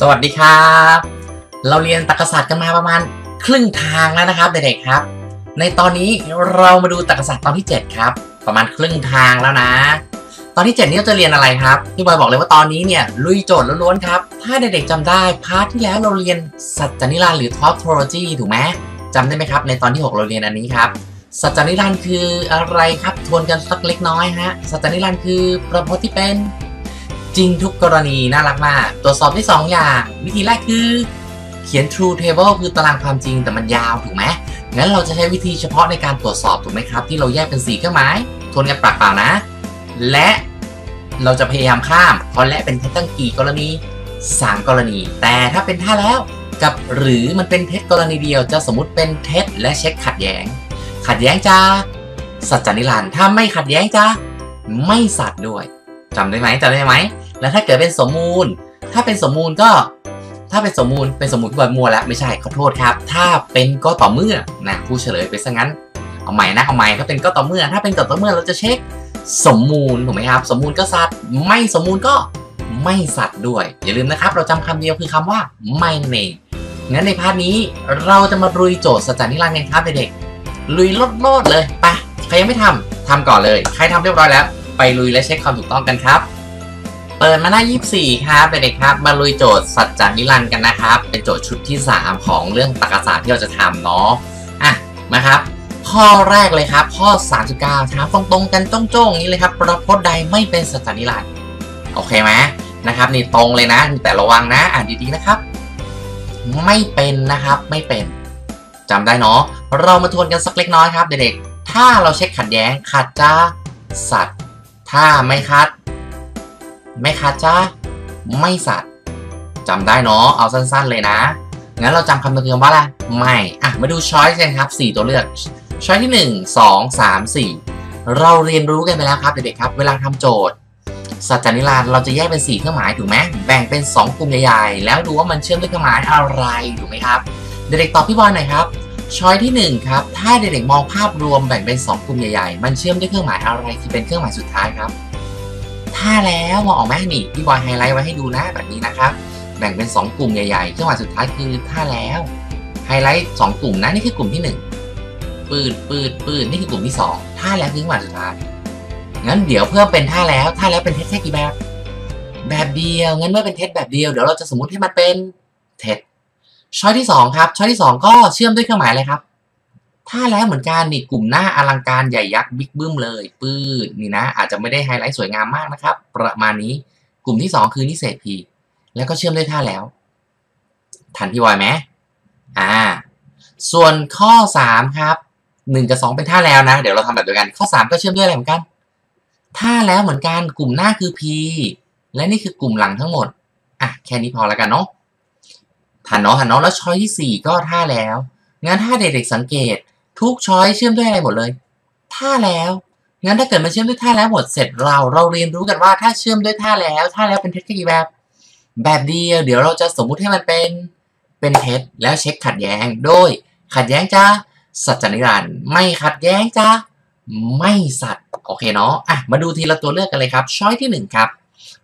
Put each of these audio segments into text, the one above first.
สวัสดีครับ เราเรียนตรรกศาสตร์กันมาประมาณครึ่งทางแล้วนะครับเด็กๆครับ ในตอนนี้เรามาดูตรรกศาสตร์ตอนที่ 7 ครับ ประมาณครึ่งทางแล้วนะ ตอนที่ 7 นี้เราจะเรียนอะไรครับพี่บอยบอกเลยว่าตอนนี้เนี่ยลุยโจทย์ล้วนๆครับ ถ้าเด็กๆจำได้พาร์ทที่แล้วเราเรียนสัจจนิรันดร์หรือ tautology ถูกไหมจำได้ไหมครับ ในตอนที่ 6 เราเรียนอันนี้ครับสัจจนิรันดร์คืออะไรครับทวนกันสักเล็กน้อยฮะสัจจนิรันดร์คือประพจน์ที่เป็น จริงทุกกรณีน่ารักมาก ตรวจสอบได้2ออย่าง วิธีแรกคือ เขียน true table คือตารางความจริงแต่มันยาวถูกไหมงั้นเราจะใช้วิธีเฉพาะในการตรวจสอบถูกไหมครับ ที่เราแยกเป็น4เครื่องหมายทวนกันปากเปล่านะ และเราจะพยายามข้ามเพราะและเป็นเท็จตั้งกี่กรณี 3 กรณี แต่ถ้าเป็นท่าแล้วกับหรือมันเป็นเท็จกรณีเดียวจะสมมติเป็นเท็จและเช็คขัดแย้ง ขัดแย้งจะสัจจนิรันดร์ถ้าไม่ขัดแย้งจะไม่สัตว์ด้วยจำได้ไหมจำได้ไหม แล้วถ้าเกิดเป็นสมมูล ถ้าเป็นสมมูลก็ ถ้าเป็นสมมูลเป็นสมมูลที่บอยมัวแล้วไม่ใช่ขอโทษครับ ถ้าเป็นก็ต่อเมื่อนะผู้เฉลยไปซะงั้นเอาใหม่นะเอาใหม่ถ้าเป็นก็ต่อเมื่อ ถ้าเป็นก็ต่อเมื่อเราจะเช็คสมมูลถูกไหมครับ สมมูลก็สัตว์ ไม่สมมูลก็ไม่สัตว์ด้วย อย่าลืมนะครับ เราจำคำเดียวคือคำว่าไม่นั่นงั้นในพาร์ทนี้เราจะมาลุยโจทย์สัจจนิรันดร์กันครับเด็กๆลุยโลดๆเลยไปใครยังไม่ทำทำก่อนเลย ใครทำเรียบร้อยแล้ว ไปลุยและเช็คความถูกต้องกันครับ เปิดมาหน้า 24 ครับเด็กๆครับ มาลุยโจทย์สัจจานิรันดร์กันนะครับ เป็นโจทย์ชุดที่ 3 ของเรื่องตรรกศาสตร์ที่เราจะทำเนาะ อะ มาครับ ข้อแรกเลยครับ ข้อ 39 ถามตรงๆกันจ้องๆนี้เลยครับ ประพจน์ใดไม่เป็นสัจจานิรันดร์ โอเคไหมนะครับ นี่ตรงเลยนะ แต่ระวังนะ อ่านดีๆนะครับ ไม่เป็นนะครับ ไม่เป็นจำได้เนาะ เรามาทวนกันสักเล็กน้อยครับเด็กๆ ถ้าเราเช็คขัดแย้งขัดจ้าสัตว์ ถ้าไม่คัด ไม่คัดจ้าไม่สัตว์จำได้เนาะเอาสั้นๆเลยนะ งั้นเราจำคำเตือนว่าอะไรไม่ อะ มาดูช้อยส์กันครับ 4 ตัวเลือก ช้อยที่ 1 2 3 4 เราเรียนรู้กันไปแล้วครับเด็กๆครับ เวลาทำโจทย์ สัจจานิรันดร์เราจะแยกเป็น 4 เครื่องหมายถูกไหมแบ่งเป็น 2 กลุ่มใหญ่ ๆ แล้วดูว่ามันเชื่อมด้วยเครื่องหมายอะไรถูกไหมครับ เด็กๆตอบพี่บอลหน่อยครับช้อยที่ 1 ครับ ถ้าเด็กๆมองภาพรวมแบ่งเป็น 2 กลุ่มใหญ่ๆ มันเชื่อมด้วยเครื่องหมายอะไรที่เป็นเครื่องหมายสุดท้ายครับ ถ้าแล้วมองออกไหมนี่พี่บอยไฮไลท์ไว้ให้ดูนะแบบนี้นะครับ แบ่งเป็น 2 กลุ่มใหญ่ๆเครื่องหมาสุดท้ายคือถ้าแล้วไฮไลท์2กลุ่มนะนี่คือกลุ่มที่ 1 ปืดปืดปืดนี่คือกลุ่มที่2ถ้าแล้วคือเครื่องหมาสุดท้ายงั้นเดี๋ยวเพิ่มเป็นท่าแล้วท่าแล้วเป็นเท็แค่กี่แบบ แบบเดียวงั้นเมื่อเป็นเท็แบบเดียวเดี๋ยวเราจะสมมติให้มันเป็นเท็ช้อยที่2ครับช้อยที่ 2 ก็เชื่อมด้วยเครื่องหมายอะไรครับ ถ้าแล้วเหมือนกันนี่กลุ่มหน้าอลังการใหญ่ยักษ์บิ๊กบึ้มเลย ปืดนี่นะ อาจจะไม่ได้ไฮไลท์สวยงามมากนะครับ ประมาณนี้กลุ่มที่ 2 คือนิเศษพีแล้วก็เชื่อมด้วยท่าแล้ว ทันพี่วอยไหมอ่า ส่วนข้อ 3 ครับ 1 กับ 2 เป็นท่าแล้วนะ เดี๋ยวเราทำแบบเดียวกัน ข้อ 3 ก็เชื่อมด้วยอะไรเหมือนกันท่าแล้วเหมือนกันกลุ่มหน้าคือ P และนี่คือกลุ่มหลังทั้งหมดอะแค่นี้พอแล้วกันเนาะทันเนาะทันเนาะแล้วช้อยที่ 4 ก็ท่าแล้วงั้นถ้าเด็กๆสังเกต ทุกช้อยเชื่อมด้วยอะไรหมดเลย ท่าแล้ว งั้นถ้าเกิดมันเชื่อมด้วยท่าแล้วหมดเสร็จเรา เราเรียนรู้กันว่าถ้าเชื่อมด้วยท่าแล้ว ท่าแล้วเป็นเท็จกี่แบบ แบบเดียว เดี๋ยวเราจะสมมุติให้มันเป็นเป็นเท็จแล้วเช็คขัดแย้งโดย ขัดแย้งจ้าสัจจนิรันดร์ไม่ขัดแย้งจ้าไม่สัตว์โอเคเนาะอะมาดูทีละตัวเลือกกันเลยครับ ช้อยที่ 1 ครับ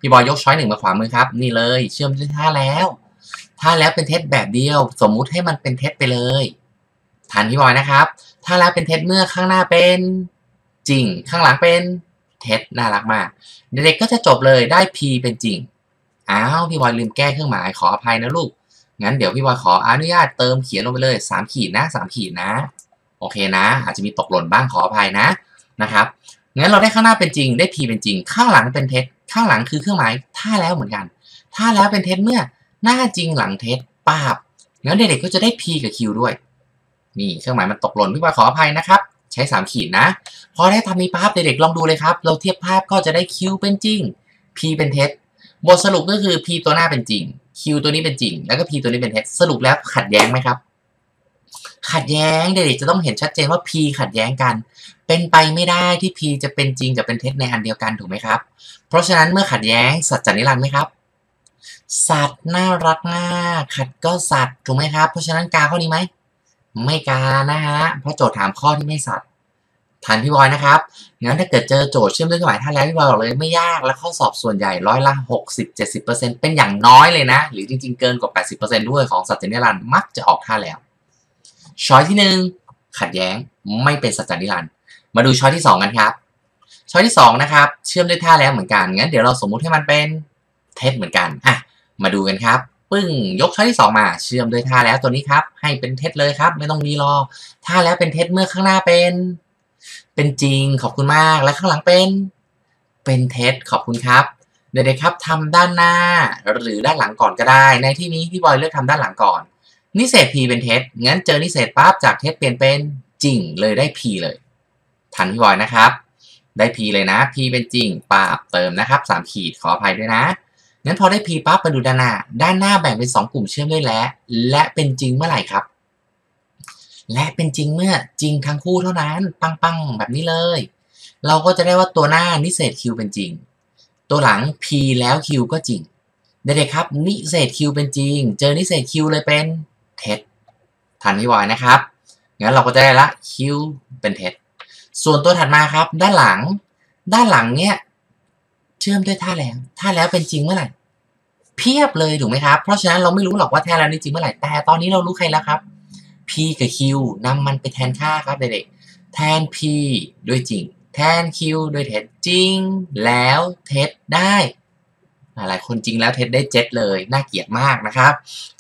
พี่บอยยกช้อยหนึ่งมาขวามือครับ นี่เลย เชื่อมด้วยท่าแล้ว ท่าแล้วเป็นเท็จแบบเดียว สมมุติให้มันเป็นเท็จไปเลย ทันพี่บอยนะครับ ถ้าแล้วเป็นเท็จเมื่อข้างหน้าเป็นจริง ข้างหลังเป็นเท็จน่ารักมาก เด็กๆก็จะจบเลยได้ P เป็นจริง อ้าว พี่บอยลืมแก้เครื่องหมายขออภัยนะลูก งั้นเดี๋ยวพี่บอยขออนุญาตเติมเขียนลงไปเลย 3 ขีดนะ 3 ขีดนะ โอเคนะ อาจจะมีตกหล่นบ้างขออภัยนะนะครับ งั้นเราได้ข้างหน้าเป็นจริง ได้ P เป็นจริง ข้างหลังเป็นเท็จ ข้างหลังคือเครื่องหมายท่าแล้วเหมือนกันท่าแล้วเป็นเท็จเมื่อหน้าจริงหลังเท็จป้าบงั้นเด็กๆก็จะได้ P กับ Q ด้วย นี่เครื่องหมายมันตกหล่นพี่บอยขออภัยนะครับ ใช้ 3 ขีดนะ พอได้ทำนี้ปั๊บเด็กๆลองดูเลยครับ เราเทียบภาพก็จะได้ Q เป็นจริง P เป็นเท็จบทสรุปก็คือ P ตัวหน้าเป็นจริง Q ตัวนี้เป็นจริง แล้วก็ P ตัวนี้เป็นเท็จสรุปแล้วขัดแย้งไหมครับ ขัดแย้งเด็กๆจะต้องเห็นชัดเจนว่า P ขัดแย้งกัน เป็นไปไม่ได้ที่ P จะเป็นจริงกับเป็นเท็จในอันเดียวกันถูกไหมครับ เพราะฉะนั้นเมื่อขัดแย้งสัจจนิรันดร์ไหมครับ สัตว์น่ารักมากขัดก็สัตว์ถูกไหมครับ เพราะฉะนั้นกาข้อนี้ไหม ไม่กานะฮะเพราะโจทย์ถามข้อที่ไม่สัตว์ทันพี่บอยนะครับ งั้นถ้าเกิดเจอโจทย์เชื่อมด้วยเครื่องหมายท่าแล้วพี่บอยบอกเลยไม่ยาก และข้อสอบส่วนใหญ่ร้อยละ 60 70 เป็นอย่างน้อยเลยนะ หรือจริงๆ เกินกว่า 80 ด้วยของสัจจนิรันดร์มักจะออกท่าแล้ว ช้อยที่ 1 ขัดแย้งไม่เป็นสัจจนิรันดร์มาดูช้อยที่ 2 กันครับ ช้อยที่ 2 นะครับ เชื่อมด้วยท่าแล้วเหมือนกัน งั้นเดี๋ยวเราสมมุติให้มันเป็นเท็จเหมือนกัน อะ มาดูกันครับ ปึ้ง ยกช้อยที่ 2 มา เชื่อมด้วยท่าแล้วตัวนี้ครับ ให้เป็นเท็จเลยครับ ไม่ต้องรีรอท่าแล้วเป็นเท็จเมื่อข้างหน้าเป็น เป็นจริงขอบคุณมากและข้างหลังเป็น เป็นเท็จขอบคุณครับเด็กๆครับทำด้านหน้าหรือด้านหลังก่อนก็ได้ ในที่นี้พี่บอยเลือกทำด้านหลังก่อน นิเศษ p เป็นเท็จงั้นเจอนิเศษปั๊บจากเท็จเปลี่ยนเป็นจริงเลยได้ p เลย ทันพี่บอยนะครับ ได้ p เลยนะ p เป็นจริงปาบเติมนะครับ3ขีดขออภัยด้วยนะ งั้นพอได้ p ปั๊บมาดูด้านหน้า ด้านหน้าแบ่งเป็น 2 กลุ่มเชื่อมด้วยและ และเป็นจริงเมื่อไหร่ครับ และเป็นจริงเมื่อจริงทั้งคู่เท่านั้น ปังๆ แบบนี้เลย เราก็จะได้ว่าตัวหน้านิเศษ q เป็นจริง ตัวหลัง p แล้ว q ก็จริงเด็กๆครับ นิเศษ q เป็นจริง เจอนิเศษ q เลยเป็นเท็จทันพี่บอยนะครับ งั้นเราก็จะได้ละ q เป็นเท็จส่วนตัวถัดมาครับ ด้านหลัง ด้านหลังเนี่ย เชื่อมด้วยท่าแล้วท่าแล้วเป็นจริงเมื่อไหร่เพียบเลยถูกไหมครับ เพราะฉะนั้นเราไม่รู้หรอกว่าท่าแล้วนี่จริงเมื่อไหร่แต่ตอนนี้เรารู้ใครแล้วครับ p กับ q นำมันไปแทนค่าครับเด็กๆแทน p ด้วยจริง แทน q ด้วยเท็จจริง แล้วเท็จได้หลายคนจริงแล้วเท็จได้เจ็ดเลยน่าเกลียดมากนะครับ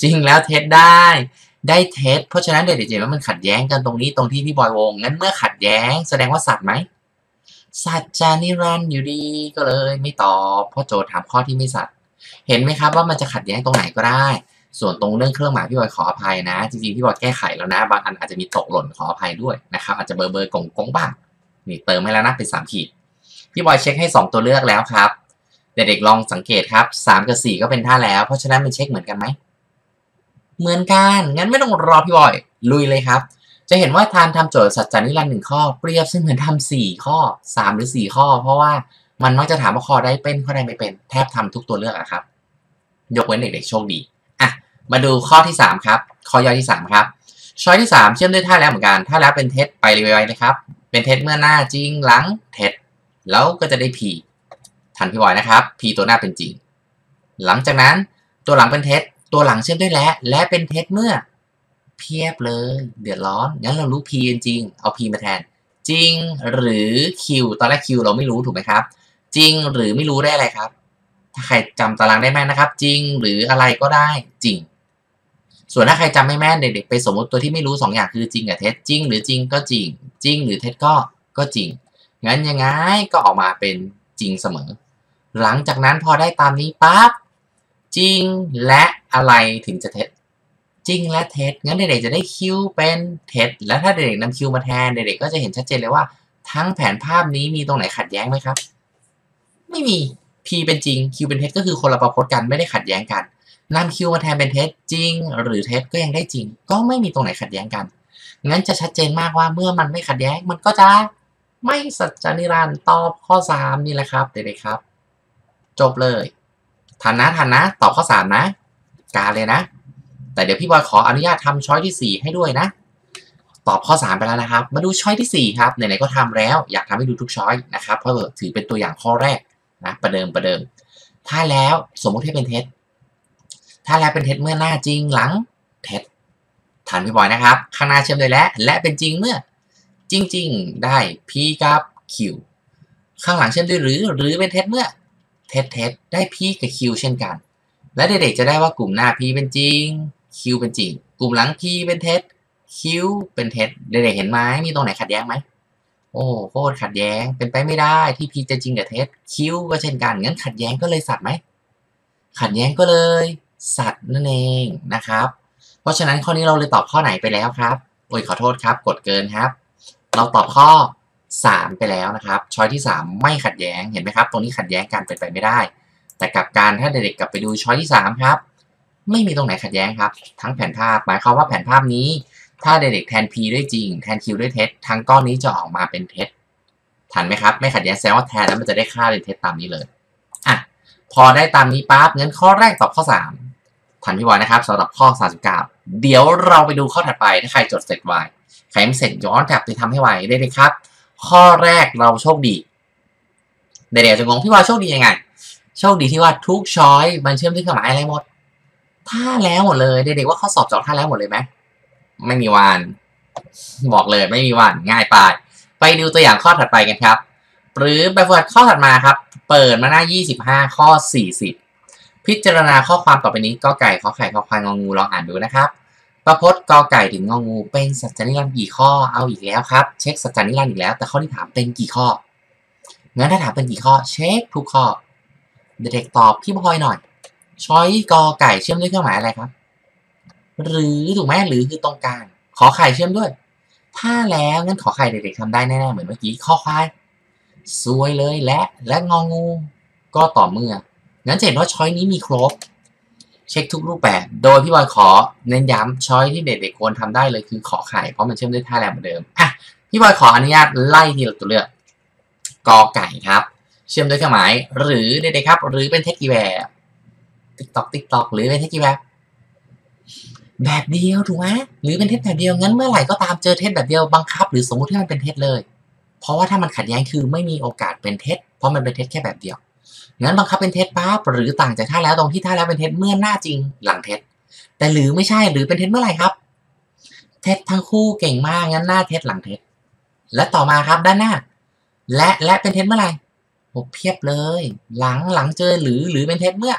จริงแล้วเท็จได้ได้เท็จเพราะฉะนั้นเด็กๆเห็นว่ามันขัดแย้งกันตรงนี้ตรงที่พี่บอยวงงั้นเมื่อขัดแย้ง แสดงว่าสัตว์ไหม สัตว์จานิรันดร์อยู่ดีก็เลยไม่ตอบเพราะโจทย์ถามข้อที่ไม่สัตว์เห็นไหมครับว่ามันจะขัดแย้งตรงไหนก็ได้ ส่วนตรงเรื่องเครื่องหมายพี่บอยขออภัยนะ จริงๆพี่บอยแก้ไขแล้วนะ บางอันอาจจะมีตกหล่นขออภัยด้วยนะครับอาจจะเบอร์เบอร์กงกงบ้างนี่เติมให้แล้วนะเป็นสามขีดพี่บอยเช็คให้ 2 ตัวเลือกแล้วครับเด็กๆลองสังเกตครับ3กับ4ก็เป็นท่าแล้ว เพราะฉะนั้นมันเช็คเหมือนกันไหมเหมือนกันงั้นไม่ต้องรอพี่บอย ลุยเลยครับ จะเห็นว่าทานทำโจทย์สัจจานิรันดร์หนึ่งข้อ เปรียบซึ่งเสมือนทำสี่ข้อ3หรือ4ข้อ เพราะว่ามันมักจะถามว่าข้อได้เป็นข้อใดไม่เป็นแทบทำทุกตัวเลือกอะครับ ยกเว้นเด็กๆโชคดีอะมาดูข้อที่3ครับข้อย่อยที่3ครับช้อยที่3เชื่อมด้วยท่าแล้วเหมือนกันท่าแล้วเป็นเท็จไปเลยไวๆเลยครับเป็นเท็จเมื่อหน้าจริงหลังเท็จแล้วก็จะได้ p ทันพี่บอยนะครับ p ตัวหน้าเป็นจริง หลังจากนั้นตัวหลังเป็นเท็จตัวหลังเชื่อมด้วยและและเป็นเท็จเมื่อ เพียบเลย เดือดร้อน งั้นเรารู้ p จริง เอา p มาแทน จริงหรือ q ตอนแรก q เราไม่รู้ถูกไหมครับ จริงหรือไม่รู้ได้อะไรครับ ถ้าใครจำตารางได้แม่นนะครับ จริงหรืออะไรก็ได้จริง ส่วนถ้าใครจำไม่แม่นเด็กๆไปสมมติตัวที่ไม่รู้2ออย่างคือจริงกับเท็จจริง หรือจริงก็จริง จริง หรือเท็จก็ก็จริง งั้นยังไงก็ออกมาเป็นจริงเสมอ หลังจากนั้นพอได้ตามนี้ปั๊บจริงและอะไรถึงจะเท็จ จริงและเท็จงั้นเด็กๆจะได้คิวเป็นเท็จแล้วถ้าเด็กๆนำคิวมาแทนเด็กๆก็จะเห็นชัดเจนเลยว่า ทั้งแผนภาพนี้มีตรงไหนขัดแย้งไหมครับ ไม่มี p เป็นจริง q เป็นเท็จก็คือคนละประพจน์กันไม่ได้ขัดแย้งกันนำ q มาแทนเป็นเท็จจริง หรือเท็จก็ยังได้จริง ก็ไม่มีตรงไหนขัดแย้งกันงั้นจะชัดเจนมากว่าเมื่อมันไม่ขัดแย้งมันก็จะไม่สัจจนิรันดร์ตอบข้อ 3 นี่แหละครับเด็กๆครับ จบเลยทันนะทันนะ ตอบข้อ 3 นะ การเลยนะ แต่เดี๋ยวพี่บอยขออนุญาตทำช้อยที่ 4 ให้ด้วยนะ ตอบข้อ 3 ไปแล้วนะครับ มาดูช้อยที่ 4 ครับไหนๆก็ทำแล้วอยากทำให้ดูทุกช้อยนะครับ เพราะถือเป็นตัวอย่างข้อแรกนะประเดิมประเดิม ถ้าแล้วสมมติให้เป็นเท็จ ถ้าแล้วเป็นเท็จเมื่อหน้าจริงหลังเท็จทันพี่บอยนะครับ ข้างหน้าเชื่อมเลยและ และเป็นจริงเมื่อจริง ๆ ได้ p กับ q ข้างหลังเชื่อมด้วยหรือหรือเป็นเท็จเมื่อเท็จเท็จได้ p กับ q เช่นกัน และเด็กๆจะได้ว่ากลุ่มหน้า p เป็นจริง q เป็นจริง กลุ่มหลัง p เป็นเท็จ q เป็นเท็จเด็กๆเห็นไหมมีตรงไหนขัดแย้งไหมโอ้โคตรขัดแย้งเป็นไปไม่ได้ที่ p จะจริงกับเท็จ q ก็เช่นกันงั้นขัดแย้งก็เลยสัตว์ไหมขัดแย้งก็เลย สัตว์นั่นเองนะครับ เพราะฉะนั้นข้อนี้เราเลยตอบข้อไหนไปแล้วครับโอ้ยขอโทษครับ กดเกินครับ เราตอบข้อ 3 ไปแล้วนะครับช้อยที่ 3 ไม่ขัดแย้งเห็นไหมครับ ตรงนี้ขัดแย้งกันเป็นไปไม่ได้ แต่กับการถ้าเด็กๆกลับไปดูช้อยที่ 3 ครับ ไม่มีตรงไหนขัดแย้งครับ ทั้งแผนภาพหมายความว่าแผนภาพนี้ ถ้าเด็กแทน p ด้วยจริงแทน q ด้วยเท็จทั้งก้อนนี้จะออกมาเป็นเท็จทันไหมครับ ไม่ขัดแย้งแสดงว่าแทนแล้วมันจะได้ค่าเป็นเท็จตามนี้เลยอะพอได้ตามนี้ปั๊บงั้นข้อแรกตอบข้อ 3 ทันพี่บอยนะครับสำหรับข้อ 39 เดี๋ยวเราไปดูข้อถัดไปถ้าใครจดเสร็จไวใครไม่เสร็จย้อนกลับไปทำให้ไวได้เลยครับ ข้อแรกเราโชคดีเด็กๆจะงงพี่ว่าโชคดียังไงโชคดีที่ว่าทุกช้อยมันเชื่อมด้วยเครื่องหมายอะไรหมด ท่าแล้วหมดเลยเด็กๆว่าข้อสอบจอกท่าแล้วหมดเลยไหมไม่มีวัน บอกเลยไม่มีวันง่ายไปไปดูตัวอย่างข้อถัดไปกันครับ หรือแบบฝึกข้อถัดมาครับ เปิดมาหน้า 25 ข้อ 40 พิจารณาข้อความต่อไปนี้ก็ไก่ข้อไข่ข้อควายงองูลองอ่านดูนะครับ ประพจน์กอไก่ถึงงองู เป็นสัจจนิรันดร์กี่ข้อเอาอีกแล้วครับ เช็คสัจจนิรันดร์อีกแล้ว แต่ข้อที่ถามเป็นกี่ข้องั้นถ้าถามเป็นกี่ข้อเช็คทุกข้อเด็กๆตอบพี่พลอยหน่อย ช้อยกอไก่เชื่อมด้วยเครื่องหมายอะไรครับ หรือถูกไหมหรือคือตรงกลาง ขอไข่เชื่อมด้วย ถ้าแล้วงั้นขอไข่เด็กๆทำได้แน่ๆเหมือนเมื่อกี้ข้อควายสวยเลยและและงองูก็ต่อเมื่อ งั้นจะเห็นว่าช้อยนี้มีครบ เช็คทุกรูปแบบ โดยพี่บอยขอเน้นย้ำช้อยที่เด็กๆควรทำได้เลยคือขอไข่เพราะมันเชื่อมด้วยท่าแรงเหมือนเดิมอะพี่บอยขออนุญาตไล่ทีละตัวเลือกกอไก่ครับ เชื่อมด้วยเครื่องหมาย หรือเด็กๆครับ หรือเป็นเทคกีแวร์ ติ๊กตอกติ๊กตอกหรือเป็นเทคกีแวร์แบบเดียวถูกไหมหรือเป็นเท็จแบบเดียวงั้นเมื่อไหร่ก็ตามเจอเท็จแบบเดียวบังคับ หรือสมมติที่มันเป็นเท็จเลย เพราะว่าถ้ามันขัดแย้งคือไม่มีโอกาสเป็นเท็จเพราะมันเป็นเท็จแค่แบบเดียวงั้นบังคับเป็นเท็จปั๊บหรือต่างจากท่าแล้วตรงที่ท่าแล้วเป็นเท็จเมื่อหน้าจริงหลังเท็จแต่หรือไม่ใช่หรือเป็นเท็จเมื่อไหร่ครับ เท็จทั้งคู่เก่งมากงั้นหน้าเท็จหลังเท็จและต่อมาครับด้านหน้า และและเป็นเท็จเมื่อไหร่โอ้เพียบเลย หลังหลังเจอหรือหรือเป็นเท็จเมื่อ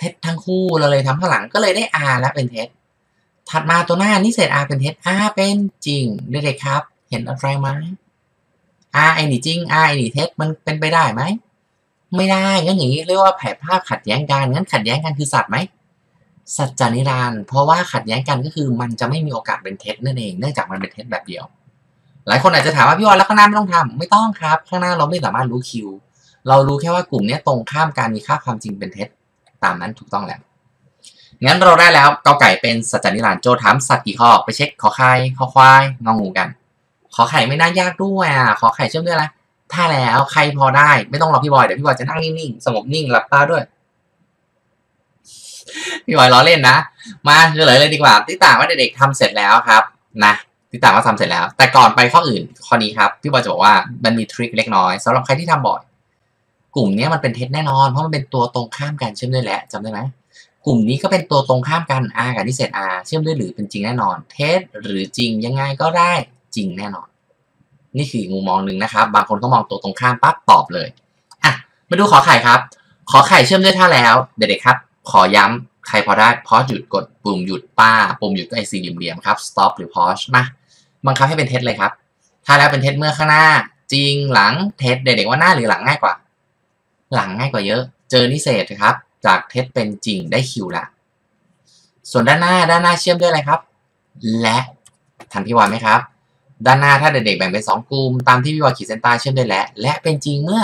เท็จทั้งคู่เราเลยทำข้างหลังก็เลยได้ R และเป็นเท็จ ถัดมาตัวหน้านี่เศษ R เป็นเท็จ R เป็นจริงเด็กๆครับ เห็นอะไรไหม R ไอ้นี่จริง R ไอ้นี่เท็จมันเป็นไปได้ไหม ไม่ได้งั้นอย่างนี้เรียกว่าแผดภาพขัดแย้งกันงั้นขัดแย้งกันคือสัตว์ไหมสัจจานิรันดร์เพราะว่าขัดแย้งกันก็คือมันจะไม่มีโอกาสเป็นเท็จนั่นเองเนื่องจากมันเป็นเท็จแบบเดียว หลายคนอาจจะถามว่าพี่วอนแล้วข้างหน้าไม่ต้องทำไม่ต้องครับ ข้างหน้าเราไม่สามารถรู้คิว เรารู้แค่ว่ากลุ่มนี้ตรงข้ามการมีค่าความจริงเป็นเท็จ ตามนั้นถูกต้องแล้วงั้นเราได้แล้วกอไก่เป็นสัจจนิรันดร์โจถามสัตว์กี่ข้อไปเช็คขอไข่ขอควายงองูกัน ขอไข่ไม่น่ายากด้วยอะขอไข่เชื่อมด้วยอะไรถ้าแล้วใครพอได้ไม่ต้องรอพี่บอยเดี๋ยวพี่บอยจะนั่งนิ่งๆสงบนิ่งหลับตาด้วยพี่บอยล้อเล่นนะ มาเฉลยเลยดีกว่าที่ต่างว่าเด็กๆทำเสร็จแล้วครับนะที่ต่างว่าทำเสร็จแล้ว แต่ก่อนไปข้ออื่นข้อนี้ครับพี่บอยจะบอกว่ามันมีทริคเล็กน้อยสำหรับใครที่ทำบ่อย กลุ่มนี้มันเป็นเท็จแน่นอนเพราะมันเป็นตัวตรงข้ามกันเชื่อมด้วยแหละจำได้ไหมกลุ่มนี้ก็เป็นตัวตรงข้ามกัน r กับนิเศษ r เชื่อมด้วยหรือเป็นจริงแน่นอน เท็จหรือจริงยังไงก็ได้จริงแน่นอน นี่คือมุมมองหนึ่งนะครับ บางคนก็มองตัวตรงข้ามปั๊บตอบเลยอะมาดูขอไข่ครับ ขอไข่เชื่อมด้วยท่าแล้ว เด็กๆครับ ขอย้ำใครพอได้พอหยุดกดปุ่มหยุดป้าปุ่มหยุดก็ไอซีเหลี่ยมๆครับ stop หรือ pause มาบังคับให้เป็นเท็จเลยครับ ถ้าแล้วเป็นเท็จเมื่อข้างหน้า จริงหลังเท็จเด็กๆว่าหน้าหรือหลังง่ายกว่า หลังง่ายกว่าเยอะ เจอนิเศษครับ จากเท็จเป็นจริงได้คิวละ ส่วนด้านหน้าด้านหน้าเชื่อมด้วยอะไรครับ และทันพี่วานไหมครับ ด้านหน้าถ้าเด็กๆแบ่งเป็นสองกลุ่มตามที่พี่วานขีดเส้นใต้เชื่อมด้วยและ และเป็นจริงเมื่อ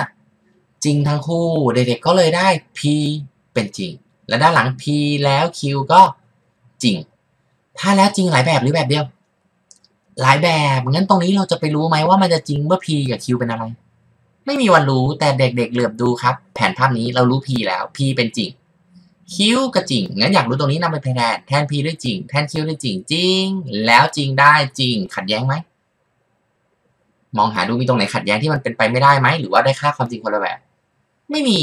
จริงทั้งคู่เด็กๆก็เลยได้ P เป็นจริง และด้านหลัง P แล้ว Q ก็จริง ถ้าแล้วจริงหลายแบบหรือแบบเดียว หลายแบบงั้นตรงนี้เราจะไปรู้ไหมว่ามันจะจริงเมื่อ P กับ Q เป็นอะไร ไม่มีวันรู้แต่เด็กๆเหลือบดูครับ แผนภาพนี้เรารู้ P แล้ว P เป็นจริง Q ก็จริง งั้นอยากรู้ตรงนี้นำไปแทนแทน P ด้วยจริง แทน Q ด้วยจริงจริง แล้วจริงได้จริง ขัดแย้งไหม มองหาดูมีตรงไหนขัดแย้งที่มันเป็นไปไม่ได้ไหม หรือว่าได้ค่าความจริงคนละแบบ ไม่มี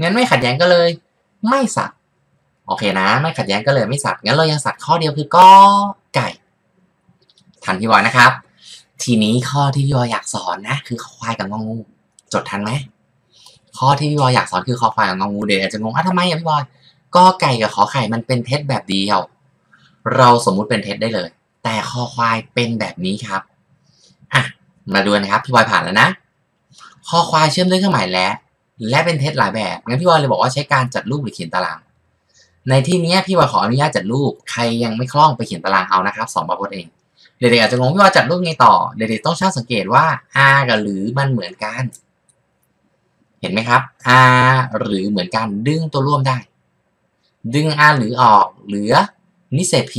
งั้นไม่ขัดแย้งก็เลย ไม่สัตว์โอเคนะ ไม่ขัดแย้งก็เลยไม่สัตว์งั้นเรายังสัตว์ข้อเดียวคือก็ไก่ทันพี่บอยนะครับ ทีนี้ข้อที่พี่บอยอยากสอนนะ คือคอควายกับงองู จดทันไหมข้อที่พี่บอยอยากสอนคือคอควายกับงองูเด็กอาจะงงอะทำไมอะพี่บอยก็ไก่กับขอไข่มันเป็นเท็จแบบเดียว เราสมมุติเป็นเท็จได้เลย แต่คอควายเป็นแบบนี้ครับอะมาดูนะครับพี่บอยผ่านแล้วนะคอควายเชื่อมด้วยเครื่องหมายและ และเป็นเท็จหลายแบบงั้นพี่บอยเลยบอกว่าใช้การจัดรูปหรือเขียนตาราง ในที่นี้พี่บอยขออนุญาตจัดรูปใครยังไม่คล่องไปเขียนตารางเอานะครับสองประพจน์เองเด็กๆอาจจะงงพี่ว่าจัดรูปไงต่อเด็กๆต้องช่างสังเกตว่า r กับหรือมันเหมือนกัน เห็นไหมครับ r หรือเหมือนกันดึงตัวร่วมได้ ดึง r หรือออกเหลือนิเศษ p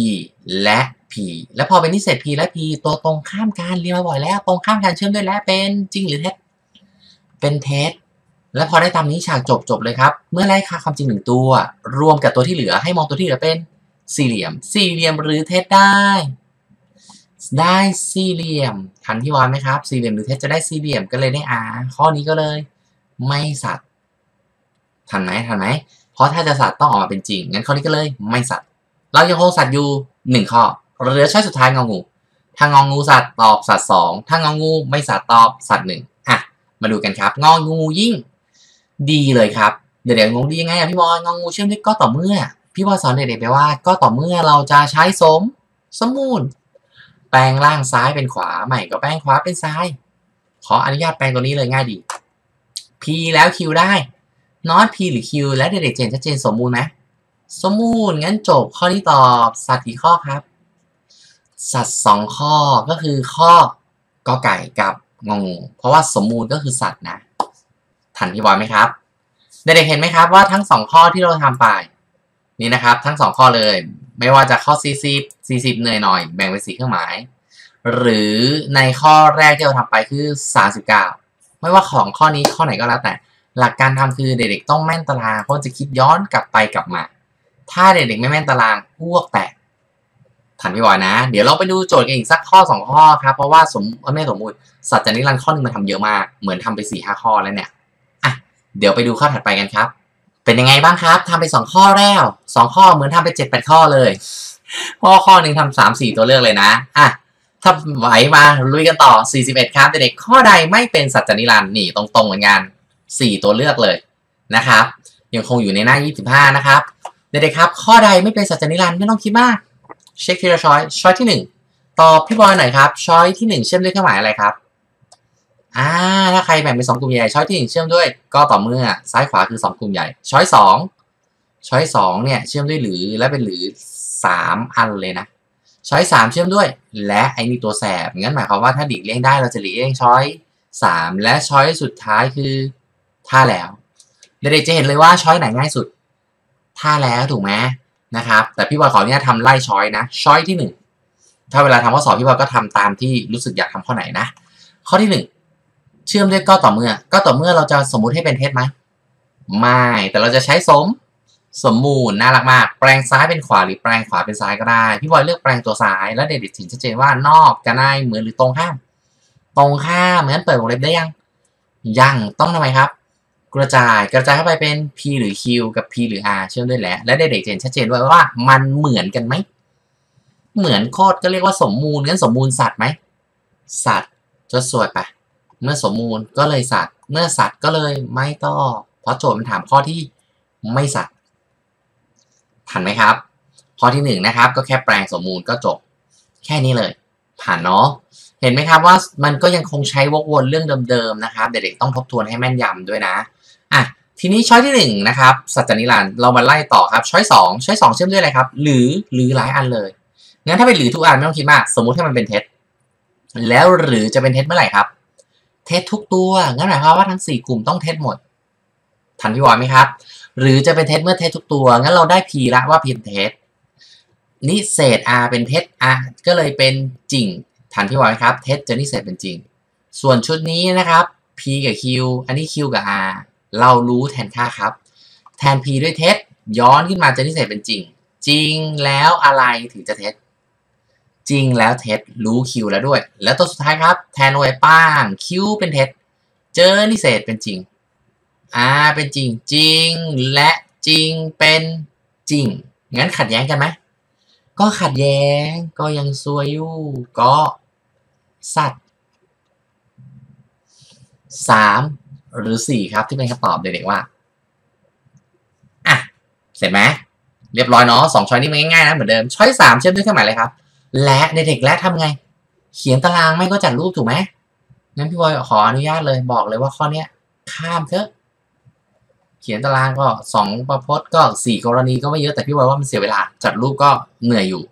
และ p แล้วพอเป็นนิเศษ p และ p ตัวตรงข้ามกันเรียนมาบ่อยแล้ว ตรงข้ามกันเชื่อมด้วยและเป็นจริงหรือเท็จเป็นเท็จแล้วพอได้ตามนี้ฉากจบจบเลยครับ เมื่อไล่ค่าความจริงหนึ่งตัว รวมกับตัวที่เหลือให้มองตัวที่เหลือเป็นสี่เหลี่ยม สี่เหลี่ยมหรือเท็จได้ ได้สี่เหลี่ยมทันพี่วอนไหมครับ สี่เหลี่ยมหรือเท็จจะได้สี่เหลี่ยมก็เลยได้ r ข้อนี้ก็เลย ไม่สัตว์ทันไหมทันไหมเพราะถ้าจะสัตว์ต้องออกมาเป็นจริง งั้นข้อนี้ก็เลยไม่สัตว์เรายังคงสัตว์อยู่หนึ่งข้อเราเหลือช้อยสุดท้ายงองู ถ้างองูสัตว์ตอบสัตว์สองถ้างองูไม่สัตว์ตอบสัตว์หนึ่งอะ มาดูกันครับ งองูยิ่ง ดีเลยครับ เดี๋ยวๆงงดียังไงอะพี่บอลงองูเชื่อมด้วยก็ต่อเมื่อ พี่บอลสอนเด็กๆไปว่า ก็ต่อเมื่อเราจะใช้สม สมมูล แปลงล่างซ้ายเป็นขวา ใหม่ก็แปลงขวาเป็นซ้าย ขออนุญาตแปลงตัวนี้เลยง่ายดี P แล้ว Q ได้ not P หรือ Q และเด็กๆเจนชัดเจนสมมูลไหมสมมูลงั้นจบข้อที่ตอบสัตว์กี่ข้อครับ สัตว์สองข้อก็คือข้อกอไก่กับงงู เพราะว่าสมมูลก็คือสัตว์นะทันพี่บอยไหมครับ เด็กๆเห็นไหมครับว่าทั้งสองข้อที่เราทำไป นี่นะครับ ทั้งสองข้อเลย ไม่ว่าจะข้อ 40 40เหนื่อยหน่อยแบ่งเป็นสีเครื่องหมาย หรือในข้อแรกที่เราทำไปคือ 39 ไม่ว่าของข้อนี้ข้อไหนก็แล้วแต่ หลักการทำคือเด็กๆต้องแม่นตารางเพราะจะคิดย้อนกลับไปกลับมา ถ้าเด็กๆไม่แม่นตารางอ้วกแตกทันพี่บอยนะ เดี๋ยวเราไปดูโจทย์กันอีกสักข้อ 2 ข้อครับเพราะว่าสมไม่สมมุติสัจจนิรันดร์ข้อหนึงมันทำเยอะมากเหมือนทำไป4ี่ห้าข้อแล้วเนี่ยอะเดี๋ยวไปดูข้อถัดไปกันครับ เป็นยังไงบ้างครับทำไป 2 ข้อแล้ว 2 ข้อเหมือนทำไป7 8ข้อเลยเพราะข้อหนึ่งทำสามสี่ตัวเลือกเลยนะอะ ถ้าไหวมาลุยกันต่อ 41 ครับเด็กๆข้อใดไม่เป็นสัจจนิรันดร์นี่ตรงๆเหมือนกัน4 ตัวเลือกเลยนะครับยังคงอยู่ในหน้า 25 นะครับเด็กๆครับ ข้อใดไม่เป็นสัจจนิรันดร์ไม่ต้องคิดมาก เช็คทีละช้อยช้อยที่ 1 ตอบพี่บอยหน่อยครับช้อยที่ 1 เชื่อมด้วยเครื่องหมายอะไรครับอ่าถ้าใครแบ่งเป็น2กลุ่มใหญ่ช้อยที่ 1 เชื่อมด้วย ก็ต่อเมื่อซ้ายขวาคือ 2 กลุ่มใหญ่ช้อย2ช้อย2เนี่ยเชื่อมด้วยหรือและเป็นหรือ 3 อันเลยนะ ช้อย 3 เชื่อมด้วย และไอ้นี่ตัวแสบ งั้นหมายความว่าถ้าดิกเลี่ยงได้เราจะหลีกเลี่ยงช้อย 3 และช้อยสุดท้ายคือท่าแล้วเด็กๆจะเห็นเลยว่าช้อยไหนง่ายสุดท่าแล้วถูกไหมนะครับแต่พี่บอยขออนุญาตทำไล่ช้อยนะช้อยที่ 1 ถ้าเวลาทำข้อสอบพี่บอยก็ทำตามที่รู้สึกอยากทำข้อไหนนะ ข้อที่ 1 เชื่อมด้วยก็ต่อเมื่อ ก็ต่อเมื่อเราจะสมมุติให้เป็นเท็จไหมไม่แต่เราจะใช้สม สมมูลน่ารักมาก แปลงซ้ายเป็นขวาหรือแปลงขวาเป็นซ้ายก็ได้ พี่บอยเลือกแปลงตัวซ้าย แล้วเด็กๆถึงชัดเจนว่านอกจะในเหมือนหรือตรงข้าม ตรงข้ามเหมือนเปิดวงเล็บได้ยัง ยังต้องทำไมครับ กระจายกระจายเข้าไปเป็น p หรือ q กับ p หรือ r เชื่อมด้วยแหละและเด็กๆจะเห็นชัดเจนด้วยว่ามันเหมือนกันไหมเหมือนโคตรก็เรียกว่าสมมูลงั้นสมมูลสัตว์ไหมสัตว์จะสวยไปเมื่อสมมูลก็เลยสัตว์ เมื่อสัตว์ก็เลยไม่ต้องเพราะโจทย์มันถามข้อที่ไม่สัตว์ ทันไหมครับ ข้อที่หนึ่งนะครับก็แค่แปลงสมมูลก็จบ แค่นี้เลย ผ่านเนาะเห็นไหมครับว่ามันก็ยังคงใช้วกวนเรื่องเดิมๆนะครับ เด็กๆต้องทบทวนให้แม่นยำด้วยนะอะทีนี้ช้อยที่หนึ่งนะครับสัจจานิรันดร์เรามาไล่ต่อครับช้อยสองช้อยสองเชื่อมด้วยอะไรครับ หรือหรือหลายอันเลยงั้นถ้าเป็นหรือทุกอันไม่ต้องคิดมาก สมมุติให้มันเป็นเท็จแล้วหรือจะเป็นเท็จเมื่อไหร่ครับ เท็จทุกตัวงั้นหมายความว่าทั้งสี่กลุ่มต้องเท็จหมดทันพี่วอนไหมครับ หรือจะเป็นเท็จเมื่อเท็จทุกตัว งั้นเราได้ p ละว่า p เป็นเท็จนิเศษ r เป็นเท็จ r ก็เลยเป็นจริงทันพี่วอนไหมครับ เท็จจะนิเศษเป็นจริง ส่วนชุดนี้นะครับ p กับ q อันนี้ q กับ r เรารู้แทนค่าครับ แทน p ด้วยเท็จย้อนขึ้นมาจะนิเศษเป็นจริง จริงแล้วอะไรถึงจะเท็จจริงแล้วเท็จรู้ q แล้วด้วย แล้วตัวสุดท้ายครับ แทนไว้ป้าง q เป็นเท็จเจอนิเศษเป็นจริง r เป็นจริงจริงและจริงเป็นจริง งั้นขัดแย้งกันไหมก็ขัดแย้งก็ยังซวยอยู่ก็สัตว์สามหรือสี่ครับที่เป็นคำตอบเด็กๆว่าอะเสร็จไหมเรียบร้อยเนาะสองช้อยนี้มันง่ายๆนะเหมือนเดิมช้อยสามเชื่อมด้วยเครื่องหมายอะไรครับ และเด็กๆและทำไง เขียนตารางไม่ก็จัดรูปถูกไหมงั้นพี่บอยขออนุญาตเลยบอกเลยว่าข้อเนี้ยข้ามเถอะ เขียนตารางก็สองประพจน์ก็สี่กรณีก็ไม่เยอะแต่พี่บอยว่ามันเสียเวลา จัดรูปก็เหนื่อยอยู่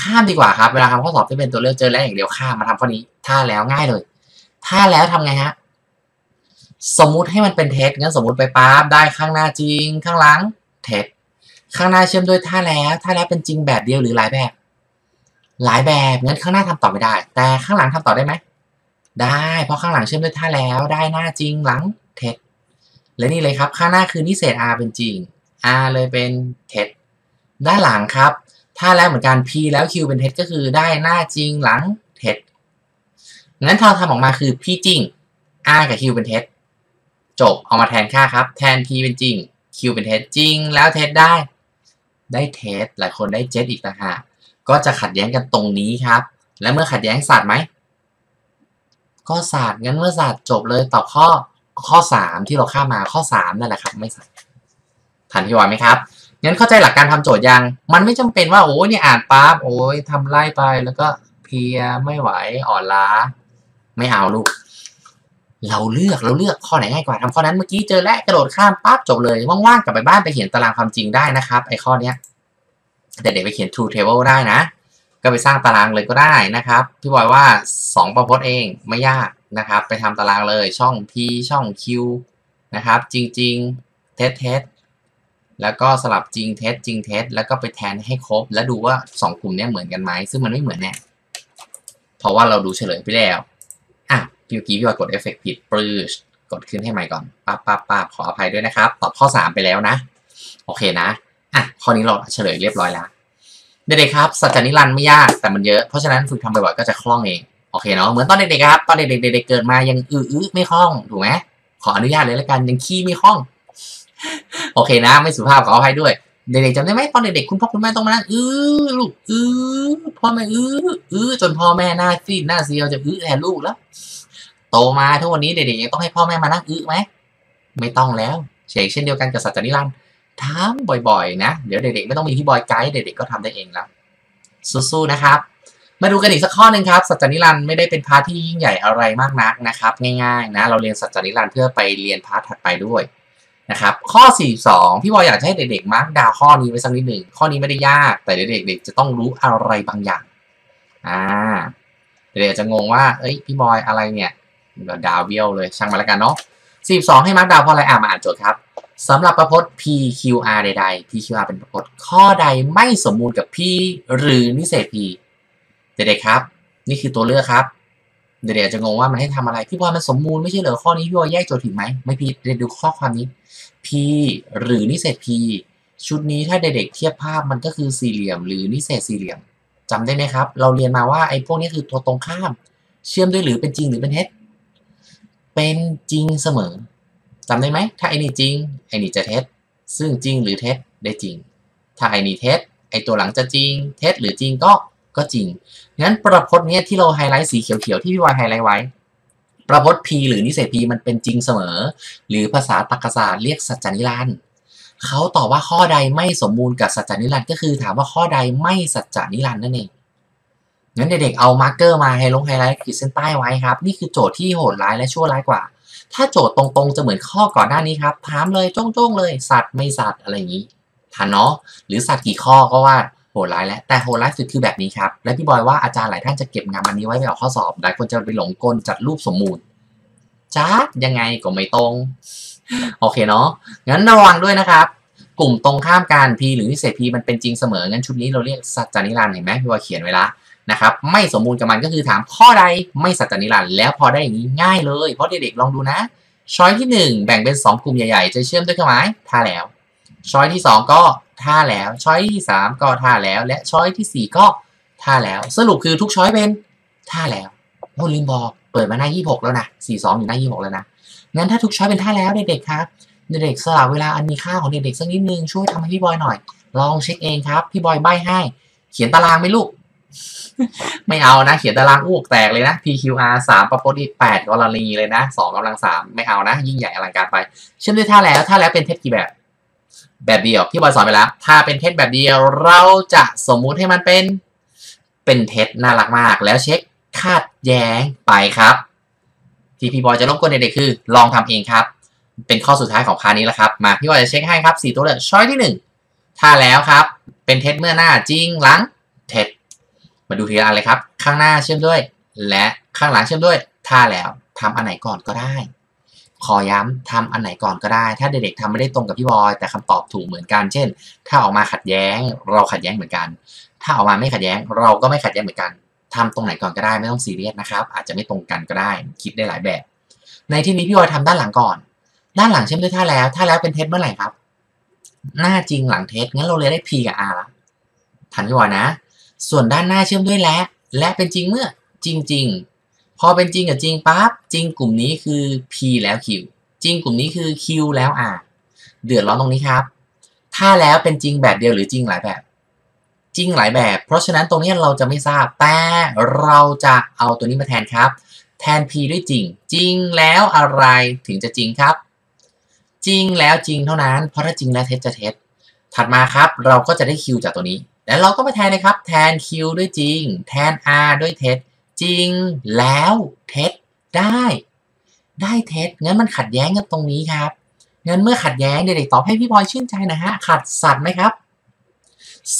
ข้ามดีกว่าครับ เวลาทำข้อสอบที่เป็นตัวเลือกเจอแล้วอย่างเดียวข้ามมาทำข้อนี้ถ้าแล้วง่ายเลย ถ้าแล้วทำไงฮะสมมุติให้มันเป็นเท็จงั้นสมมุติไปปั๊บได้ข้างหน้าจริง ข้างหลังเท็จข้างหน้าเชื่อมด้วยท่าแล้วท่าแล้วเป็นจริงแบบเดียวหรือหลายแบบ หลายแบบงั้นข้างหน้าทำต่อไม่ได้ แต่ข้างหลังทำต่อได้ไหมได้ เพราะข้างหลังเชื่อมด้วยท่าแล้วได้หน้าจริงหลังเท็จ และนี่เลยครับข้างหน้าคือนิเศษ r เป็นจริง r เลยเป็นเท็จด้านหลังครับ ถ้าแล้วเหมือนกัน p แล้ว q เป็นเท็จก็คือได้หน้าจริงหลังเท็จงั้นเราทำออกมาคือ p จริง r กับ q เป็นเท็จจบเอามาแทนค่าครับ แทน p เป็นจริง q เป็นเท็จจริง แล้วเท็จได้ ได้เท็จหลายคนได้เจ็ดอีกต่างหากก็จะขัดแย้งกันตรงนี้ครับ และเมื่อขัดแย้งศาสตร์ไหมก็ศาสตร์งั้นเมื่อศาสตร์จบเลยตอบข้อ ข้อสามที่เราข้ามาข้อสามนั่นแหละครับ ไม่ใส่ทันพี่วอยไหมครับงั้นเข้าใจหลักการทำโจทย์ยัง มันไม่จำเป็นว่าโอ้ยเนี่ยอ่านปั๊บโอ้ยทำไล่ไปแล้วก็เพียไม่ไหวอ่อนล้า ไม่เอาลูก เราเลือกเราเลือกข้อไหนง่ายกว่าทำข้อนั้นเมื่อกี้เจอและกระโดดข้ามปั๊บจบเลยว่างๆกลับไปบ้านไปเขียนตารางความจริงได้นะครับไอ้ข้อเนี้ยเด็กๆไปเขียน true table ได้นะ ก็ไปสร้างตารางเลยก็ได้นะครับ พี่บอยว่า2ประพจน์เองไม่ยาก นะครับ ไปทำตารางเลยช่อง P ช่อง Q นะครับ จริง ๆ เทสเทสแล้วก็สลับจริงเทสจริงเทสแล้วก็ไปแทนให้ครบ แล้วดูว่า 2 กลุ่มนี้เหมือนกันไหมซึ่งมันไม่เหมือนแน่เพราะว่าเราดูเฉลยไปแล้วอะพี่กี้พี่บอยกดเอฟเฟกผิดปลื้ดกดขึ้นให้ใหม่ก่อนปั๊บปั๊บปั๊บขออภัยด้วยนะครับ ตอบข้อ 3 ไปแล้วนะ โอเคนะอะข้อนี้เราเฉลยเรียบร้อยแล้วเด็กๆครับ สัจจานิรันดร์ไม่ยากแต่มันเยอะ เพราะฉะนั้นฝึกทำบ่อยๆก็จะคล่องเอง อเคเนาะเหมือนตอนเด็กๆครับตอนเด็กๆเด็กๆเกิดมายังอื้อๆไม่คล่องถูกไหมขออนุญาตเลยล้วกันยังขี้ไม่คล่อง โอเคนะ ไม่สุภาพขออภัยด้วยเด็กๆจำได้ไหมตอนเด็กๆคุณพ่อคุณแม่ต้องมานั่งอื้อลูกอื้อพ่อแม่อื้ออื้อจนพ่อแม่หน้าซีดหน้าเซียวจะอื้อแทนลูกแล้วโตมาทุกวันนี้เด็กๆยังต้องให้พ่อแม่มานั่งอื้อไหมไม่ต้องแล้วเช่นเดียวกันกับสัจจานิรันดร์ทำบ่อยๆ นะ เดี๋ยวเด็กๆไม่ต้องมีพี่บอยไกด์เด็กๆก็ทำได้เองแล้วสู้ๆนะครับ มาดูกันอีกสักข้อหนึ่งครับ สัจจนิรันดร์ไม่ได้เป็นพาร์ทที่ยิ่งใหญ่อะไรมากนักนะครับ ง่ายๆนะ เราเรียนสัจจนิรันดร์เพื่อไปเรียนพาร์ทถัดไปด้วยนะครับ ข้อ 42 พี่บอยอยากให้เด็กๆมาร์กดาวข้อนี้ไว้สักนิดหนึ่ง ข้อนี้ไม่ได้ยาก แต่เด็กๆจะต้องรู้อะไรบางอย่าง อ่า เด็กๆจะงงว่า เอ้ย พี่บอยอะไรเนี่ยดาวเบี้ยวเลย ช่างมาแล้วกันเนาะ42 ให้มาร์กดาวเพราะอะไร อ่ามาอ่านโจทย์ครับสำหรับประพจน์ PQR ใดๆ PQR เป็นประพจน์ข้อใดไม่สมมูลกับ P หรือนิเศษ P เด็กๆครับ นี่คือตัวเลือกครับ เด็กๆจะงงว่ามันให้ทำอะไร พี่บอยมันสมมูลไม่ใช่เหรอข้อนี้พี่บอยแยกโจทย์ผิดไหมไม่ผิดเด็กดูข้อความนี้ P หรือนิเศษ P ชุดนี้ถ้าเด็กๆเทียบภาพมันก็คือสี่เหลี่ยม หรือนิเศษสี่เหลี่ยมจำได้ไหมครับ เราเรียนมาว่าไอ้พวกนี้คือตัวตรงข้าม เชื่อมด้วยหรือเป็นจริงหรือเป็นเท็จเป็นจริงเสมอจำได้ไหม ถ้าไอ้นี่จริง ไอ้นี่จะเท็จ ซึ่งจริงหรือเท็จได้จริง ถ้าไอ้นี่เท็จ ไอ้ตัวหลังจะจริง เท็จหรือจริงก็ ก็จริง งั้นประพจน์เนี้ยที่เราไฮไลท์สีเขียวๆที่พี่วายไฮไลท์ไว้ ประพจน์ P หรือนิเศษ P มันเป็นจริงเสมอ หรือภาษาตรรกศาสตร์เรียกสัจจนิรันดร์เขาตอบว่าข้อใดไม่สมบูรณ์กับสัจจนิรันดร์ก็คือถามว่าข้อใดไม่สัจจนิรันดร์นั่นเองงั้นเด็กๆเอามาร์กเกอร์มาให้ลงไฮไลท์ขีดเส้นใต้ไว้ครับ นี่คือโจทย์ที่โหดร้ายและชั่วร้ายกว่า ถ้าโจทย์ตรงๆจะเหมือนข้อก่อนหน้านี้ครับถามเลยจ้องๆเลย สัตว์ไม่สัตว์อะไรอย่างนี้ทันเนาะหรือสัตว์กี่ข้อก็ว่า โหดร้ายแล้วแต่โหดร้ายสุดคือแบบนี้ครับ และพี่บอยว่าอาจารย์หลายท่านจะเก็บงานอันนี้ไว้ไปออกข้อสอบหลายคนจะไปหลงกลจัดรูปสมมูลจ้ายังไงก็ไม่ตรง โอเคเนาะงั้นระวังด้วยนะครับ กลุ่มตรงข้ามกัน P หรือนิเศษ P มันเป็นจริงเสมองั้นชุดนี้เราเรียกสัจจานิรันดร์เห็นไหมพี่บอยเขียนไว้ละนะครับไม่สมบูรณ์กับมันก็คือถามข้อใดไม่สัจจานิรันดร์แล้วพอได้อย่างนี้ง่ายเลยเพราะเด็กๆลองดูนะช้อยที่ 1 แบ่งเป็น 2 กลุ่มใหญ่ๆ จะเชื่อมด้วยเครื่องหมายท่าแล้วช้อยที่ 2 ก็ ท่าแล้ว ช้อยที่ 3 ก็ท่าแล้ว และช้อยที่ 4 ก็ท่าแล้ว สรุปคือทุกช้อยเป็นท่าแล้วโอลืมบอกเปิดมาหน้า 26 แล้วนะ42อยู่หน้า 26 แล้วนะ งั้นถ้าทุกช้อยเป็นท่าแล้วเด็กๆครับเด็กๆสละเวลาอันมีค่าของเด็กๆสักนิดนึงช่วยทำให้พี่บอยหน่อย ลองเช็คเองครับ พี่บอยใบให้ เขียนตารางไหมลูก ไม่เอานะ เขียนตารางอ้วกแตกเลยนะ PQR 3ประพจน์อีก8กรณีเลยนะ2กำลัง3ไม่เอานะ ยิ่งใหญ่อลังการไป เชื่อมด้วยท่าแล้วท่าแล้วเป็นเท็จกี่แบบ แบบเดียวพี่บอยสอนไปแล้ว ถ้าเป็นเท็จแบบเดียวเราจะสมมุติให้มันเป็น เป็นเท็จน่ารักมาก แล้วเช็คขัดแย้งไปครับ ที่พี่บอยจะรบกวนเด็กๆคือ ลองทำเองครับ เป็นข้อสุดท้ายของพานี้แล้วครับ มาพี่บอยจะเช็คให้ครับ 4 ตัวเลือกช้อยที่ 1 ถ้าแล้วครับ เป็นเท็จเมื่อหน้าจริงหลังเท็จมาดูทีละอันเลยครับ ข้างหน้าเชื่อมด้วย และข้างหลังเชื่อมด้วย ถ้าแล้วทำอันไหนก่อนก็ได้ ขอย้ำทำอันไหนก่อนก็ได้ ถ้าเด็กๆทำไม่ได้ตรงกับพี่บอย แต่คำตอบถูกเหมือนกัน เช่น ถ้าออกมาขัดแย้ง เราขัดแย้งเหมือนกัน ถ้าออกมาไม่ขัดแย้ง เราก็ไม่ขัดแย้งเหมือนกันทำตรงไหนก่อนก็ได้ไม่ต้องซีเรียสนะครับ อาจจะไม่ตรงกันก็ได้ คิดได้หลายแบบ ในที่นี้พี่บอยทำด้านหลังก่อน ด้านหลังเชื่อมด้วยท่าแล้ว ท่าแล้วเป็นเท็จเมื่อไหร่ครับ หน้าจริงหลังเท็จงั้นเราเลยได้ P กับ R ละทันพี่บอยนะ ส่วนด้านหน้าเชื่อมด้วยและ และเป็นจริงเมื่อจริง ๆ พอเป็นจริงกับจริงปั๊บจริงกลุ่มนี้คือ P แล้ว Q จริงกลุ่มนี้คือ Q แล้ว R เดือดร้อนตรงนี้ครับ ถ้าแล้วเป็นจริงแบบเดียวหรือจริงหลายแบบ จริงหลายแบบ เพราะฉะนั้นตรงนี้เราจะไม่ทราบแต่เราจะเอาตัวนี้มาแทนครับ แทน P ด้วยจริง จริงแล้วอะไรถึงจะจริงครับ จริงแล้วจริงเท่านั้น เพราะถ้าจริงแล้วเท็จจะเท็จถัดมาครับเราก็จะได้ Q จากตัวนี้ แล้วเราก็มาแทนเลยครับ แทน Q ด้วยจริง แทน R ด้วยเท็จ จริงแล้วเท็จได้ ได้เท็จงั้นมันขัดแย้งกันตรงนี้ครับงั้นเมื่อขัดแย้งเด็กๆตอบให้พี่บอยชื่นใจนะฮะขัดสัตว์ไหมครับ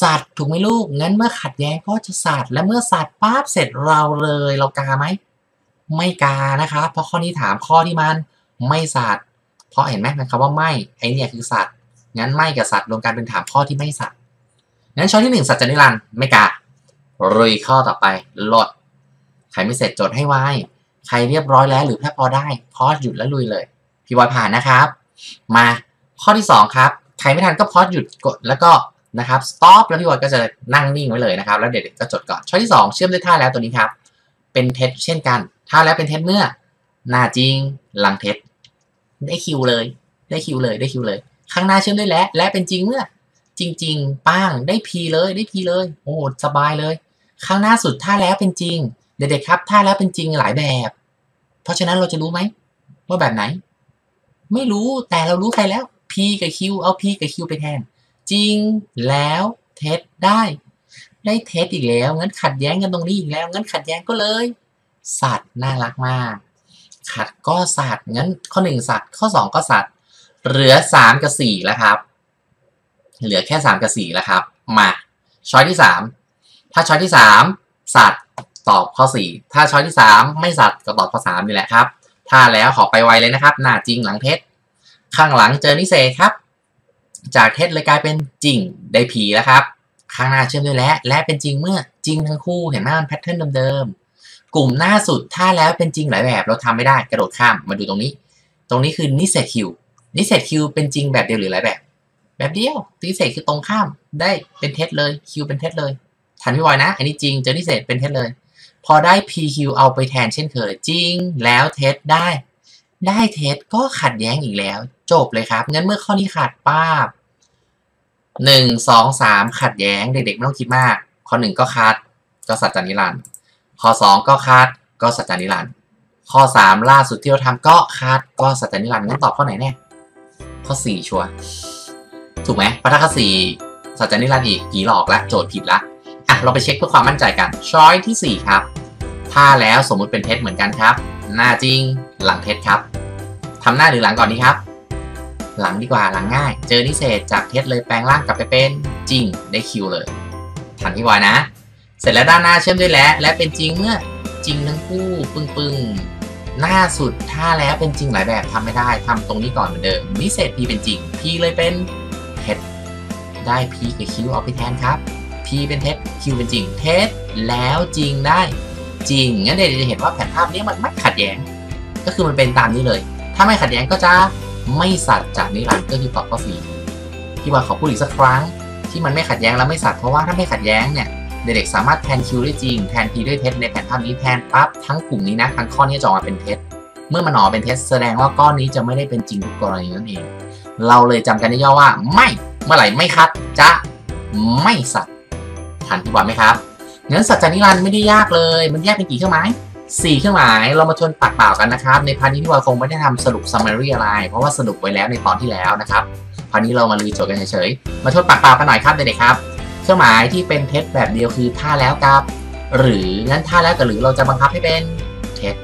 สัตว์ถูกไหมลูกงั้นเมื่อขัดแย้งก็จะสัตว์และเมื่อสัตว์ปั๊บเสร็จเราเลยเรากาไหมไม่กานะครับเพราะข้อนี้ถามข้อที่มันไม่สัตว์เพราะเห็นไหมมันคำว่าไม่ไอเนี่ยคือสัตว์งั้นไม่กับสัตว์รวมกันเป็นถามข้อที่ไม่สัตว์งั้นช้อยที่หนึ่งสัตว์จะนิรันดร์ไม่กาลุยข้อต่อไปลด ครไม่เสร็จจดให้ไวใครเรียบร้อยแล้วหรือแค่พอได้พอหยุดแล้วลุยเลย พี่บอยผ่านนะครับ มาข้อที่ 2 ครับ ใครไม่ทันก็พอหยุดกดแล้วก็นะครับ stop แล้วพี่บอยก็จะนั่งนิ่งไว้เลยนะครับ แล้วเด็กๆก็จดก่อนช้อยที่ 2 เชื่อมด้วยท่าแล้วตัวนี้ครับ เป็นเท็จเช่นกัน ท่าแล้วเป็นเท็จเมื่อหน้าจริงหลังเท็จได้คิวเลย ได้คิวเลยได้คิวเลย ข้างหน้าเชื่อมด้วยและ และเป็นจริงเมื่อ จริง ๆป้างได้พีเลยได้พีเลย โอ้สบายเลย ข้างหน้าสุดท่าแล้วเป็นจริง เด็กๆครับท่าแล้วเป็นจริงหลายแบบ เพราะฉะนั้นเราจะรู้ไหมว่าแบบไหน ไม่รู้แต่เรารู้ใครแล้ว P กับ Q เอา P กับ Q ไปแทน จริงแล้วเท็จได้ ได้เท็จอีกแล้ว งั้นขัดแย้งกันตรงนี้อีกแล้ว งั้นขัดแย้งก็เลย สัตว์น่ารักมาก ขัดก็สัตว์งั้นข้อหนึ่งสัตว์ ข้อสองก็สัตว์ เหลือสามกับสี่แล้วครับ เหลือแค่สามกับสี่แล้วครับ มาช้อยที่สามถ้าช้อยที่สามสัตว์ ตอบข้อสี่ถ้าช้อยที่สามไม่สัตว์ก็ตอบข้อสามนี่แหละครับ ถ้าแล้วขอไปไวเลยนะครับ หน้าจริงหลังเท็จ ข้างหลังเจอนิเศษครับ จากเท็จเลยกลายเป็นจริงได้ผีแล้วครับ ข้างหน้าเชื่อมด้วยและและเป็นจริงเมื่อจริงทั้งคู่เห็นไหมมันแพทเทิร์นเดิมๆกลุ่มหน้าสุดถ้าแล้วเป็นจริงหลายแบบเราทำไม่ได้กระโดดข้ามมาดูตรงนี้ ตรงนี้คือนิเศษคิวนิเศษคิวเป็นจริงแบบเดียวหรือหลายแบบ แบบเดียวนิเศษคือตรงข้ามได้เป็นเท็จเลยคิวเป็นเท็จเลยทันพี่บอยนะ อันนี้จริงเจอนิเศษเป็นเท็จเลย พอได้ PQ เอาไปแทนเช่นเคยจริง แล้วเท็จได้ ได้เท็จก็ขัดแย้งอีกแล้ว จบเลยครับ งั้นเมื่อข้อนี้ขาดป้าบหนึ่งสองสามขัดแย้งเด็กๆไม่ต้องคิดมาก ข้อหนึ่งก็คัดก็สัจจานิรันดร์ข้อสองก็คัดก็สัจจานิรันดร์ข้อสามล่าสุดที่เราทำก็คัดก็สัจจานิรันดร์งั้นตอบข้อไหนแน่ข้อสี่ชัวร์ถูกไหมพระถ้าข้อสี่สัจจานิรันดร์อีกผีหลอกละโจทย์ผิดละ อะเราไปเช็คเพื่อความมั่นใจกันช้อยที่สี่ครับ ถ้าแล้วสมมุติเป็นเท็จเหมือนกันครับ หน้าจริงหลังเท็จครับทำหน้าหรือหลังก่อนดีครับ หลังดีกว่าหลังง่าย เจอนิเศษจากเท็จเลยแปลงร่างกลับไปเป็นจริงได้คิวเลยทันที่วายนะ เสร็จแล้วด้านหน้าเชื่อมด้วยและและเป็นจริงเมื่อจริงทั้งคู่ปึ้งปึ้งหน้าสุดถ้าแล้วเป็นจริงหลายแบบทำไม่ได้ทำตรงนี้ก่อนเหมือนเดิมนิเศษ p เป็นจริง p เลยเป็นเท็จได้ p กับ q เอาไปแทนครับ p เป็นเท็จ q เป็นจริง เท็จแล้วจริงได้จริง งั้นเด็กจะเห็นว่าแผนภาพนี้มันไม่ขัดแย้ง ก็คือมันเป็นตามนี้เลย ถ้าไม่ขัดแย้งก็จะไม่สัตว์จากนิรันดร์ก็คือตอบข้อสี่ที่ว่าขอพูดอีกสักครั้ง ที่มันไม่ขัดแย้งแล้วไม่สัตว์เพราะว่าถ้าไม่ขัดแย้งเนี่ยเด็กๆสามารถแทน Q ได้จริง แทน P ด้วยเท็จในแผนภาพนี้แทนปั๊บทั้งกลุ่มนี้นะทั้งข้อนี้จะออกมาเป็นเท็จ เมื่อมันออกเป็นเท็จแสดงว่าก้อนนี้จะไม่ได้เป็นจริงทุกกรณีนั่นเอง เราเลยจำกันได้ย่อว่า ไม่ เมื่อไหร่ไม่คัดจะไม่สัตว ทันที่ว่าไหมครับงั้นสัจจานิรันดร์ไม่ได้ยากเลย มันแยกเป็นกี่เครื่องหมายสี่เครื่องหมาย เรามาทวนปากเปล่ากันนะครับ ในพาร์ทนี้พี่วาคงไม่ได้ทำสรุป summary อะไร เพราะว่าสรุปไว้แล้วในตอนที่แล้วนะครับพาร์ทนี้เรามาลุยโจทย์กันเฉยๆ มาทวนปากเปล่ากันหน่อยครับเด็กๆครับ เครื่องหมายที่เป็นเท็จแบบเดียวคือท่าแล้วกับ หรืองั้นท่าแล้วกับหรือเราจะบังคับให้เป็นเท็จ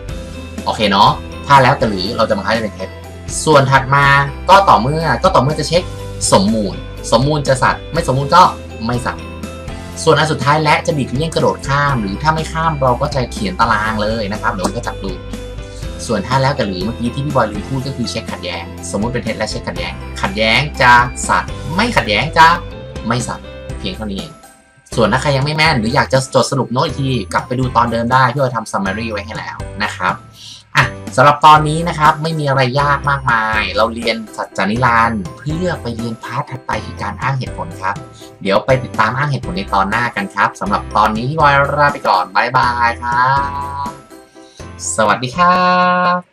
โอเคเนาะท่าแล้วกับหรือเราจะบังคับให้เป็นเท็จส่วนถัดมาก็ต่อเมื่อก็ต่อเมื่อจะเช็คสมมูล สมมูลจะสัตว์ไม่สมมูลก็ไม่สัตว์ ส่วนอันสุดท้ายและจะบิดเลี่ยงกระโดดข้าม หรือถ้าไม่ข้ามเราก็จะเขียนตารางเลยนะครับเดี๋ยวก็จับดู ส่วนถ้าแล้วกับหรือเมื่อกี้ที่พี่บอยลืมพูดก็คือเช็คขัดแย้ง สมมุติเป็นเท็จและเช็คขัดแย้ง ขัดแย้งจะสัตว์ ไม่ขัดแย้งจะไม่สัตว์เพียงเท่านี้เองส่วนถ้าใครยังไม่แม่นหรืออยากจะจดสรุปโน้ตอีกทีกลับไปดูตอนเดิมได้พี่บอยทำ summary ไว้ให้แล้วนะครับ สำหรับตอนนี้นะครับไม่มีอะไรยากมากมาย เราเรียนสัจจานิรันเพื่อไปเรียนพาร์ทถัดไปคือการอ้างเหตุผลครับ เดี๋ยวไปติดตามอ้างเหตุผลในตอนหน้ากันครับสำหรับตอนนี้พี่บอยลาไปก่อนบายบายครับ สวัสดีครับ